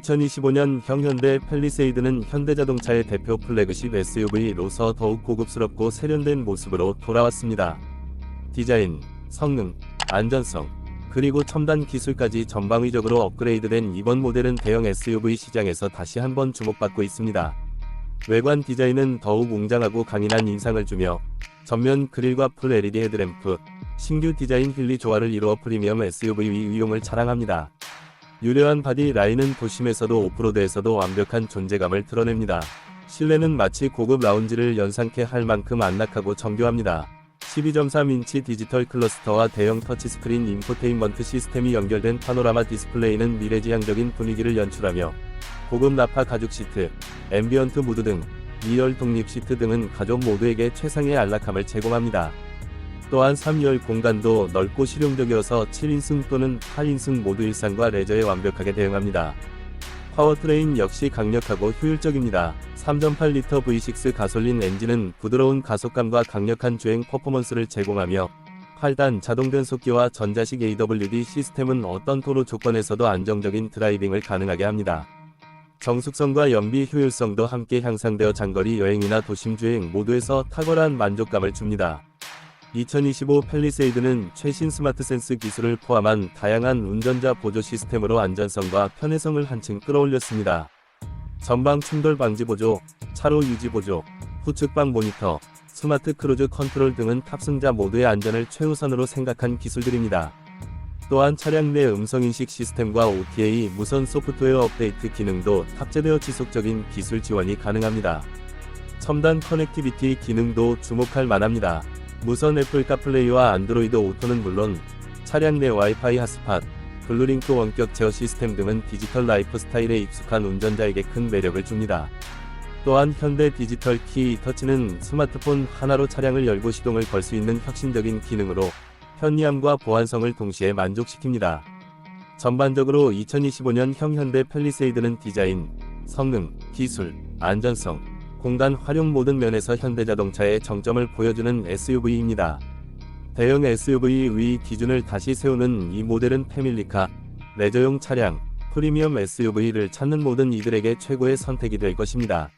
2025년 형현대 펠리세이드는 현대자동차의 대표 플래그십 SUV로서 더욱 고급스럽고 세련된 모습으로 돌아왔습니다. 디자인, 성능, 안전성, 그리고 첨단 기술까지 전방위적으로 업그레이드된 이번 모델은 대형 SUV 시장에서 다시 한번 주목받고 있습니다. 외관 디자인은 더욱 웅장하고 강인한 인상을 주며 전면 그릴과 풀 LED 헤드램프, 신규 디자인 휠리 조화를 이루어 프리미엄 SUV 위용을 자랑합니다. 유려한 바디 라인은 도심에서도 오프로드에서도 완벽한 존재감을 드러냅니다. 실내는 마치 고급 라운지를 연상케 할 만큼 안락하고 정교합니다. 12.3인치 디지털 클러스터와 대형 터치스크린 인포테인먼트 시스템이 연결된 파노라마 디스플레이는 미래지향적인 분위기를 연출하며 고급 나파 가죽 시트, 앰비언트 무드 등 2열 독립 시트 등은 가족 모두에게 최상의 안락함을 제공합니다. 또한 3열 공간도 넓고 실용적이어서 7인승 또는 8인승 모두 일상과 레저에 완벽하게 대응합니다. 파워트레인 역시 강력하고 효율적입니다. 3.8L V6 가솔린 엔진은 부드러운 가속감과 강력한 주행 퍼포먼스를 제공하며 8단 자동 변속기와 전자식 AWD 시스템은 어떤 도로 조건에서도 안정적인 드라이빙을 가능하게 합니다. 정숙성과 연비 효율성도 함께 향상되어 장거리 여행이나 도심 주행 모두에서 탁월한 만족감을 줍니다. 2025 펠리세이드는 최신 스마트 센스 기술을 포함한 다양한 운전자 보조 시스템으로 안전성과 편의성을 한층 끌어올렸습니다. 전방 충돌 방지 보조, 차로 유지 보조, 후측방 모니터, 스마트 크루즈 컨트롤 등은 탑승자 모두의 안전을 최우선으로 생각한 기술들입니다. 또한 차량 내 음성인식 시스템과 OTA 무선 소프트웨어 업데이트 기능도 탑재되어 지속적인 기술 지원이 가능합니다. 첨단 커넥티비티 기능도 주목할 만합니다. 무선 애플 카플레이와 안드로이드 오토는 물론 차량 내 와이파이 핫스팟, 블루링크 원격 제어 시스템 등은 디지털 라이프 스타일에 익숙한 운전자에게 큰 매력을 줍니다. 또한 현대 디지털 키 터치는 스마트폰 하나로 차량을 열고 시동을 걸 수 있는 혁신적인 기능으로 편리함과 보안성을 동시에 만족시킵니다. 전반적으로 2025년형 현대 펠리세이드는 디자인, 성능, 기술, 안전성, 공간 활용 모든 면에서 현대자동차의 정점을 보여주는 SUV입니다. 대형 SUV의 기준을 다시 세우는 이 모델은 패밀리카, 레저용 차량, 프리미엄 SUV를 찾는 모든 이들에게 최고의 선택이 될 것입니다.